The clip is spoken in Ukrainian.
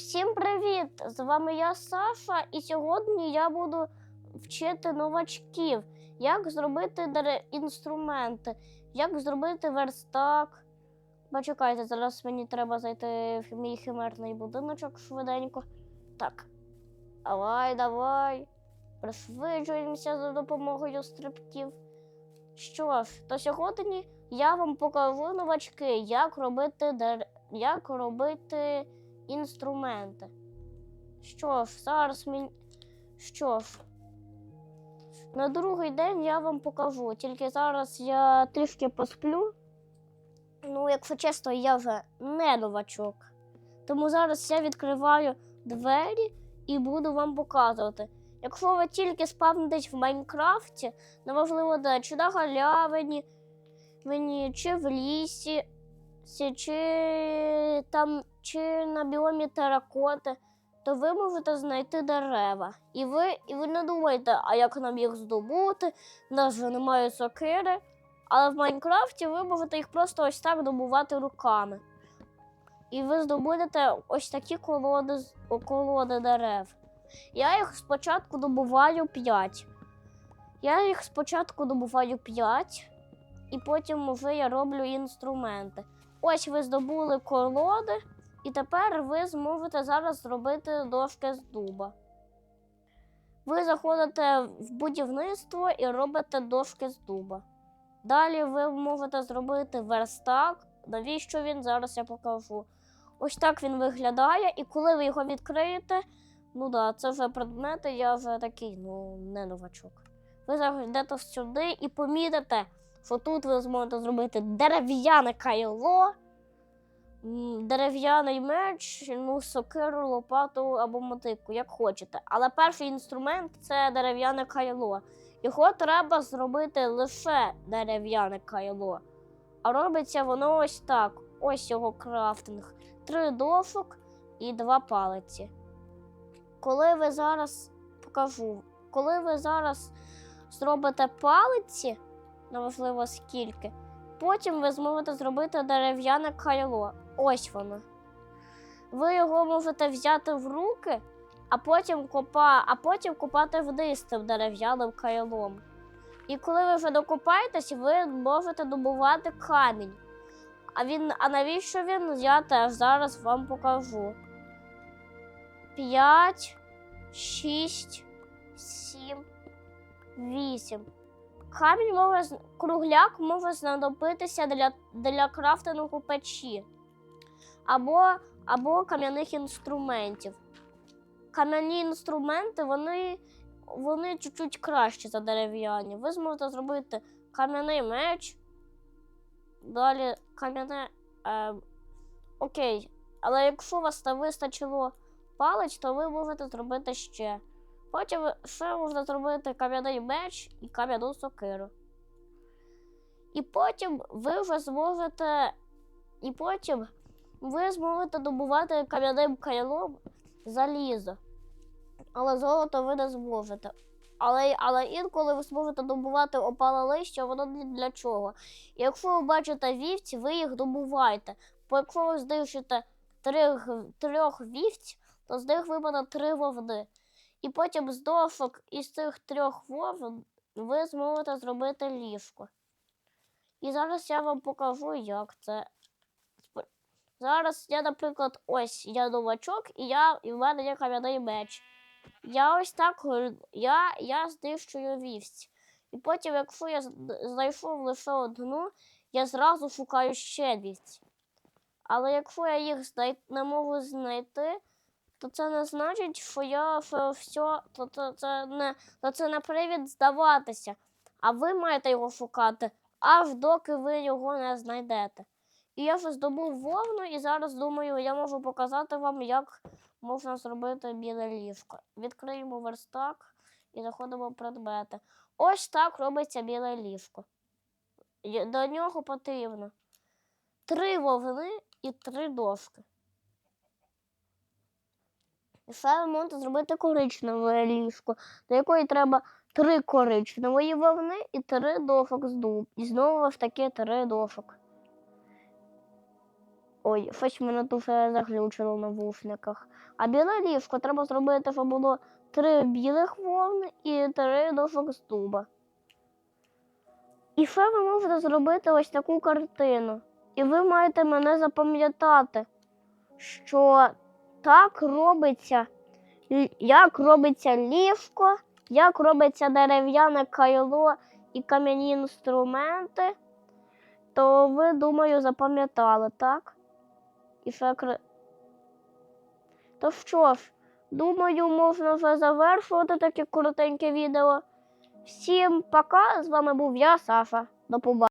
Всім привіт! З вами я Саша, і сьогодні я буду вчити новачків, як зробити інструменти, як зробити верстак. Почекайте, зараз мені треба зайти в мій химерний будиночок швиденько. Так. Давай, давай. Пришвидшуємося за допомогою стрибків. Що ж, то сьогодні я вам покажу новачки, як робити, як робити інструменти. Що ж, зараз мені. Що ж, на другий день я вам покажу. Тільки зараз я трішки посплю. Ну, якщо чесно, я вже не новачок. Тому зараз я відкриваю двері і буду вам показувати. Якщо ви тільки спавнитесь в Майнкрафті, неважливо де, чи на галявині, мені, чи в лісі, сі- чи там, чи на біомі теракоти, то ви можете знайти дерева. І ви, і ви не думаєте, а як нам їх здобути, в нас же немає сокири. Але в Майнкрафті ви можете їх просто ось так добувати руками. І ви здобудете ось такі колоди, колоди дерев. Я їх спочатку добуваю 5. Я їх спочатку добуваю 5, і потім вже я роблю інструменти. Ось ви здобули колоди, і тепер ви зможете зараз зробити дошки з дуба. Ви заходите в будівництво і робите дошки з дуба. Далі ви можете зробити верстак. Навіщо він? Зараз я покажу. Ось так він виглядає, і коли ви його відкриєте, ну да, це вже предмети, я вже такий, ну, не новачок. Ви зайдете сюди і помітите, що тут ви зможете зробити дерев'яне кайло, дерев'яний меч, ну, сокиру, лопату або мотику, як хочете. Але перший інструмент це дерев'яне кайло. Його треба зробити лише дерев'яне кайло. А робиться воно ось так. Ось його крафтинг. Три дошок і два палиці. Коли ви зараз покажу, коли ви зараз зробите палиці, неважливо скільки, потім ви зможете зробити дерев'яне кайло. Ось воно. Ви його можете взяти в руки, а потім копа, а потім копати вниз тим дерев'яним кайлом. І коли ви вже докопаєтесь, ви можете добувати камінь. А він, а навіщо він? Я теж зараз вам покажу. П'ять, шість, сім, вісім. Камінь може кругляк може знадобитися для, для крафтингу печі або, або кам'яних інструментів. Кам'яні інструменти вони, вони чуть-чуть кращі за дерев'яні. Ви зможете зробити кам'яний меч, далі кам'яне. Е, окей. Але якщо у вас не вистачило палець, то ви можете зробити ще. Потім ще можна зробити кам'яний меч і кам'яну сокиру. І потім ви вже зможете. І потім ви зможете добувати кам'яним кайлом залізо. Але золото ви не зможете. Але, але інколи ви зможете добувати опале листя, воно ні для чого. Якщо ви бачите вівці, ви їх добувайте. Бо якщо ви знищите трьох, трьох вівць, то з них випаде три вовни. І потім з дошок із цих трьох вовн ви зможете зробити ліжко. І зараз я вам покажу, як це. Зараз я, наприклад, ось я новачок, і я, і в мене є кам'яний меч. Я ось так я, я знищую вівць. І потім, якщо я знайшов лише одну, я зразу шукаю ще вівць. Але якщо я їх знай... не можу знайти, то це не значить, що я все, то, то, це не, то це не привід здаватися. А ви маєте його шукати, аж доки ви його не знайдете. І я вже здобув вовну, і зараз думаю, я можу показати вам, як можна зробити біле ліжко. Відкриємо верстак і заходимо в предмети. Ось так робиться біле ліжко. До нього потрібно три вовни і три дошки. І ще можете зробити коричневе ліжко, до якої треба три коричневої вовни і три дошок з дуб. І знову ж таки три дошок. Ой, щось мене дуже заглючило в навушниках. А біле ліжко треба зробити, щоб було три білих вовни і три дошок з дуба. І ще ви можете зробити ось таку картину. І ви маєте мене запам'ятати, що так робиться, як робиться ліжко, як робиться дерев'яне кайло і кам'яні інструменти, то ви, думаю, запам'ятали, так? І ще. То що ж, думаю, можна вже завершувати таке коротеньке відео. Всім пока! З вами був я, Саша. До побачення.